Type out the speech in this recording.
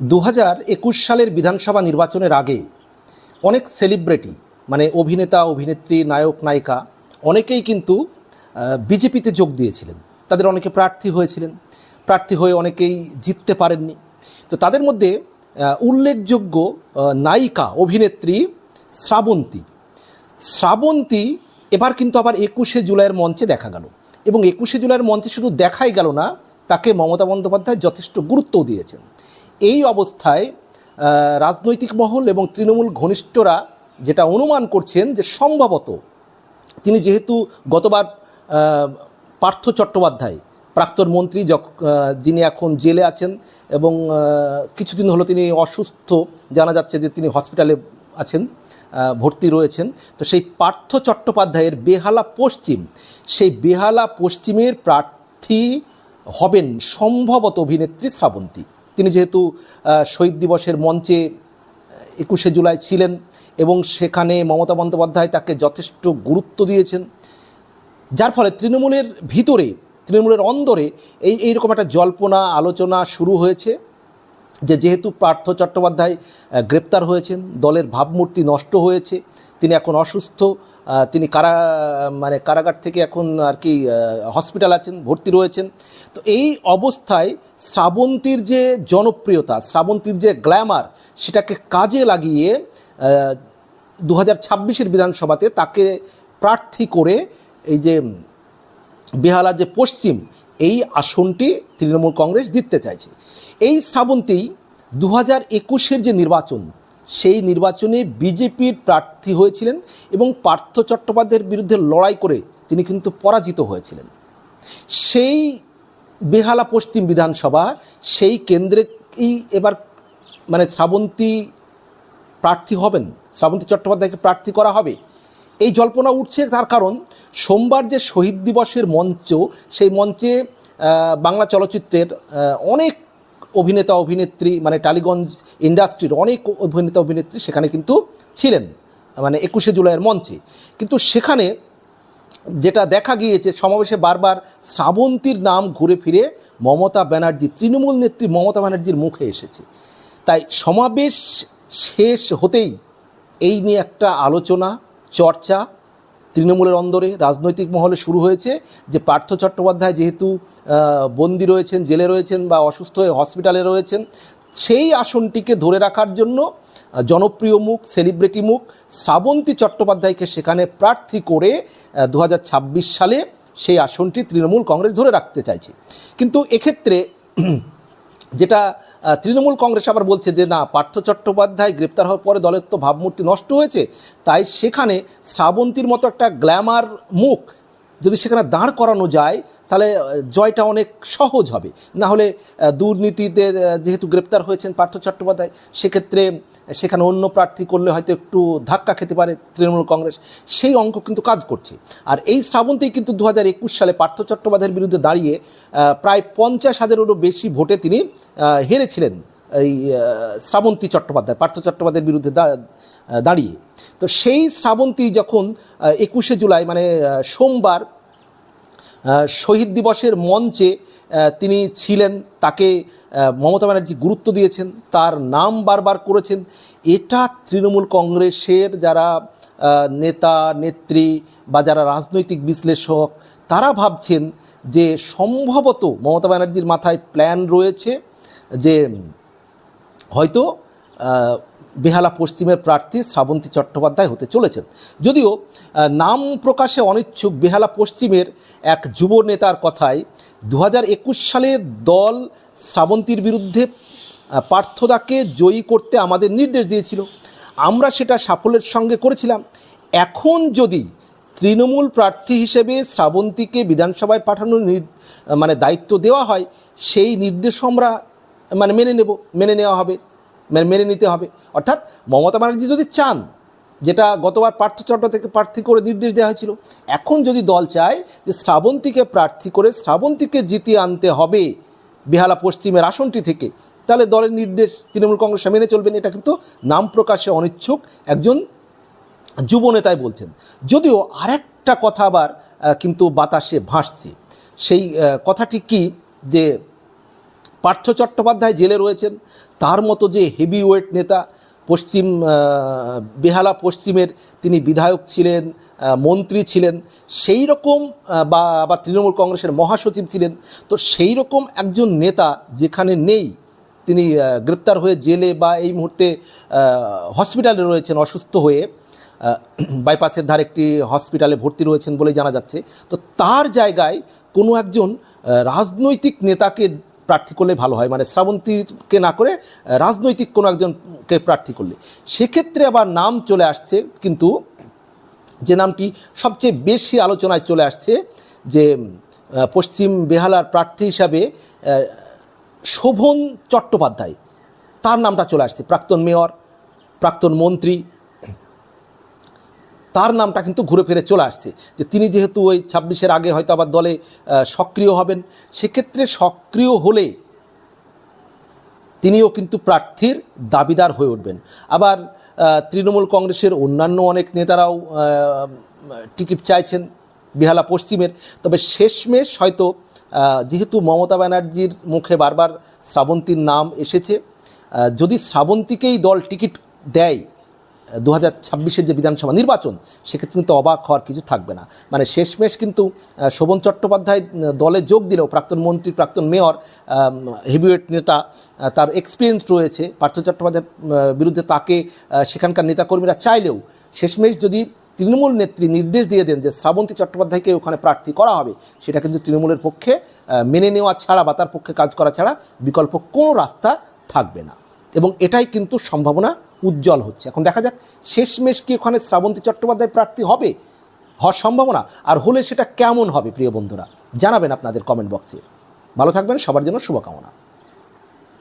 দু হাজার একুশ সালের বিধানসভা নির্বাচনের আগে অনেক সেলিব্রিটি মানে অভিনেতা, অভিনেত্রী, নায়ক, নায়িকা, অনেকেই কিন্তু বিজেপিতে যোগ দিয়েছিলেন। তাদের অনেকে প্রার্থী হয়েছিলেন। প্রার্থী হয়ে অনেকেই জিততে পারেননি। তো তাদের মধ্যে উল্লেখযোগ্য নায়িকা, অভিনেত্রী শ্রাবন্তী। শ্রাবন্তী এবার কিন্তু আবার একুশে জুলাইয়ের মঞ্চে দেখা গেল। এবং একুশে জুলাইয়ের মঞ্চে শুধু দেখাই গেল না, তাকে মমতা বন্দ্যোপাধ্যায় যথেষ্ট গুরুত্বও দিয়েছেন। এই অবস্থায় রাজনৈতিক মহল এবং তৃণমূল ঘনিষ্ঠরা যেটা অনুমান করছেন যে সম্ভবত তিনি যেহেতু গতবার পার্থ চট্টোপাধ্যায়, প্রাক্তন মন্ত্রী যিনি এখন জেলে আছেন এবং কিছুদিন হলো তিনি অসুস্থ, জানা যাচ্ছে যে তিনি হসপিটালে আছেন ভর্তি রয়েছেন। তো সেই পার্থ চট্টোপাধ্যায়ের বেহালা পশ্চিম, সেই বেহালা পশ্চিমের প্রার্থী হবেন সম্ভবত অভিনেত্রী শ্রাবন্তী। তিনি যেহেতু শহীদ দিবসের মঞ্চে একুশে জুলাই ছিলেন এবং সেখানে মমতা বন্দ্যোপাধ্যায় তাকে যথেষ্ট গুরুত্ব দিয়েছেন। যার ফলে তৃণমূলের ভিতরে, তৃণমূলের অন্দরে এই, এইরকম একটা জল্পনা, আলোচনা শুরু হয়েছে। যে যেহেতু পার্থ চট্টোপাধ্যায় গ্রেপ্তার হয়েছেন, দলের ভাবমূর্তি নষ্ট হয়েছে, তিনি এখন অসুস্থ তিনি কারা মানে কারাগার থেকে এখন আর কি হসপিটাল আছেন, ভর্তি রয়েছেন। তো এই অবস্থায় শ্রাবন্তীর যে জনপ্রিয়তা, শ্রাবন্তীর যে গ্ল্যামার, সেটাকে কাজে লাগিয়ে দু হাজার বিধানসভাতে তাকে প্রার্থী করে এই যে বেহালার যে পশ্চিম এই আসনটি তৃণমূল কংগ্রেস জিততে চাইছে। এই শ্রাবন্তী দু হাজার একুশের যে নির্বাচন, সেই নির্বাচনে বিজেপির প্রার্থী হয়েছিলেন এবং পার্থ চট্টোপাধ্যায়ের বিরুদ্ধে লড়াই করে তিনি কিন্তু পরাজিত হয়েছিলেন। সেই বেহালা পশ্চিম বিধানসভা, সেই কেন্দ্রেই এবার মানে শ্রাবন্তী প্রার্থী হবেন? শ্রাবন্তী চট্টোপাধ্যায়কে প্রার্থী করা হবে? এই জল্পনা উঠছে তার কারণ সোমবার যে শহীদ দিবসের মঞ্চ, সেই মঞ্চে বাংলা চলচ্চিত্রের অনেক অভিনেতা, অভিনেত্রী মানে টালিগঞ্জ ইন্ডাস্ট্রির অনেক অভিনেতা, অভিনেত্রী সেখানে কিন্তু ছিলেন মানে একুশে জুলাইয়ের মঞ্চে। কিন্তু সেখানে যেটা দেখা গিয়েছে, সমাবেশে বারবার শ্রাবন্তীর নাম ঘুরে ফিরে মমতা ব্যানার্জি, তৃণমূল নেত্রী মমতা ব্যানার্জির মুখে এসেছে। তাই সমাবেশ শেষ হতেই এই নিয়ে একটা আলোচনা চর্চা তৃণমূলের অন্দরে রাজনৈতিক মহলে শুরু হয়েছে, যে পার্থ চট্টোপাধ্যায় যেহেতু বন্দি রয়েছেন, জেলে রয়েছেন বা অসুস্থ হয়ে হসপিটালে রয়েছেন, সেই আসনটিকে ধরে রাখার জন্য জনপ্রিয় মুখ, সেলিব্রিটি মুখ শ্রাবন্তী চট্টোপাধ্যায়কে সেখানে প্রার্থী করে দু হাজার ছাব্বিশ সালে সেই আসনটি তৃণমূল কংগ্রেস ধরে রাখতে চাইছে। কিন্তু এক্ষেত্রে যেটা তৃণমূল কংগ্রেস আবার বলছে যে, না, পার্থ চট্টোপাধ্যায় গ্রেপ্তার হওয়ার পরে দলের তো ভাবমূর্তি নষ্ট হয়েছে। তাই সেখানে শ্রাবন্তীর মতো একটা গ্ল্যামার মুখ যদি সেখানে দাঁড় করানো যায়, তাহলে জয়টা অনেক সহজ হবে। না হলে দুর্নীতিতে যেহেতু গ্রেপ্তার হয়েছেন পার্থ চট্টোপাধ্যায়, সেক্ষেত্রে সেখানে অন্য প্রার্থী করলে হয়তো একটু ধাক্কা খেতে পারে তৃণমূল কংগ্রেস। সেই অঙ্ক কিন্তু কাজ করছে। আর এই শ্রাবন্তী কিন্তু দু হাজার একুশ সালে পার্থ চট্টোপাধ্যায়ের বিরুদ্ধে দাঁড়িয়ে প্রায় পঞ্চাশ হাজারেরও বেশি ভোটে তিনি হেরেছিলেন। এই শ্রাবন্তী চট্টোপাধ্যায়, পার্থ চট্টোপাধ্যায়ের বিরুদ্ধে দাঁড়িয়ে। তো সেই শ্রাবন্তী যখন একুশে জুলাই মানে সোমবার শহীদ দিবসের মঞ্চে তিনি ছিলেন, তাকে মমতা ব্যানার্জি গুরুত্ব দিয়েছেন, তার নাম বারবার করেছেন। এটা তৃণমূল কংগ্রেসের যারা নেতা, নেত্রী বা যারা রাজনৈতিক বিশ্লেষক, তারা ভাবছেন যে সম্ভবত মমতা ব্যানার্জির মাথায় প্ল্যান রয়েছে যে হয়তো বেহালা পশ্চিমের প্রার্থী শ্রাবন্তী চট্টোপাধ্যায় হতে চলেছেন। যদিও নাম প্রকাশে অনিচ্ছুক বেহালা পশ্চিমের এক যুব নেতার কথায় দু হাজার একুশ সালে দল শ্রাবন্তীর বিরুদ্ধে পার্থদাকে জয়ী করতে আমাদের নির্দেশ দিয়েছিল। আমরা সেটা সাফল্যের সঙ্গে করেছিলাম। এখন যদি তৃণমূল প্রার্থী হিসেবে শ্রাবন্তীকে বিধানসভায় পাঠানোর নির- মানে দায়িত্ব দেওয়া হয়, সেই নির্দেশ আমরা মানে মেনে নেব, মেনে নেওয়া হবে মানে মেনে নিতে হবে। অর্থাৎ মমতা ব্যানার্জি যদি চান, যেটা গতবার পার্থ চট্ট থেকে প্রার্থী করে নির্দেশ দেওয়া হয়েছিল, এখন যদি দল চায় যে শ্রাবন্তীকে প্রার্থী করে শ্রাবন্তীকে জিতিয়ে আনতে হবে বেহালা পশ্চিমের আসনটি থেকে, তাহলে দলের নির্দেশ তৃণমূল কংগ্রেস মেনে চলবেন, এটা কিন্তু নাম প্রকাশে অনিচ্ছুক একজন যুব নেতাই বলছেন। যদিও আরেকটা কথা আবার কিন্তু বাতাসে ভাসছে। সেই কথাটি কি যে পার্থ চট্টোপাধ্যায় জেলে রয়েছেন। তার মতো যে হেভি ওয়েট নেতা, পশ্চিম বেহালা পশ্চিমের তিনি বিধায়ক ছিলেন মন্ত্রী ছিলেন, সেই রকম বা বা তৃণমূল কংগ্রেসের মহাসচিব ছিলেন, তো সেই রকম একজন নেতা যেখানে নেই, তিনি গ্রেপ্তার হয়ে জেলে বা এই মুহূর্তে হসপিটালে রয়েছেন অসুস্থ হয়ে বাইপাসের ধারে একটি হসপিটালে ভর্তি রয়েছেন বলে জানা যাচ্ছে। তো তার জায়গায় কোনো একজন রাজনৈতিক নেতাকে প্রার্থী করলে ভালো হয়। মানে শ্রাবন্তীকে না করে রাজনৈতিক কোনো একজনকে প্রার্থী করলে। সেক্ষেত্রে আবার নাম চলে আসছে, কিন্তু যে নামটি সবচেয়ে বেশি আলোচনায় চলে আসছে, যে পশ্চিম বেহালার প্রার্থী হিসাবে শোভন চট্টোপাধ্যায়, তার নামটা চলে আসছে। প্রাক্তন মেয়র, প্রাক্তন মন্ত্রী তার নামটা কিন্তু ঘুরে ফিরে চলে আসছে যে তিনি যেহেতু ওই ছাব্বিশের আগে হয়তো আবার দলে সক্রিয় হবেন, সেক্ষেত্রে সক্রিয় হলে তিনিও কিন্তু প্রার্থীর দাবিদার হয়ে উঠবেন। আবার তৃণমূল কংগ্রেসের অন্যান্য অনেক নেতারাও টিকিট চাইছেন বেহালা পশ্চিমের। তবে শেষমেশ হয়তো যেহেতু মমতা ব্যানার্জির মুখে বারবার শ্রাবন্তীর নাম এসেছে যদি শ্রাবন্তীকেই দল টিকিট দেয় দু হাজার ছাব্বিশের যে বিধানসভা নির্বাচন, সেক্ষেত্রে কিন্তু অবাক হওয়ার কিছু থাকবে না। মানে শেষমেশ কিন্তু শোভন চট্টোপাধ্যায় দলে যোগ দিলেও প্রাক্তন মন্ত্রী, প্রাক্তন মেয়র হেভিওয়েট নেতা তার এক্সপিরিয়েন্স রয়েছে। পার্থ চট্টোপাধ্যায়ের বিরুদ্ধে তাকে সেখানকার নেতাকর্মীরা চাইলেও শেষমেশ যদি তৃণমূল নেত্রী নির্দেশ দিয়ে দেন যে শ্রাবন্তী চট্টোপাধ্যায়কে ওখানে প্রার্থী করা হবে, সেটা কিন্তু তৃণমূলের পক্ষে মেনে নেওয়া ছাড়া বা তার পক্ষে কাজ করা ছাড়া বিকল্প কোনো রাস্তা থাকবে না। এবং এটাই কিন্তু সম্ভাবনা উজ্জ্বল হচ্ছে। এখন দেখা যাক শেষমেশ কি ওখানে শ্রাবন্তী চট্টোপাধ্যায় প্রার্থী হবে? হওয়ার সম্ভাবনা। আর হলে সেটা কেমন হবে, প্রিয় বন্ধুরা? জানাবেন আপনাদের কমেন্ট বক্সে ভালো থাকবেন, সবার জন্য শুভকামনা।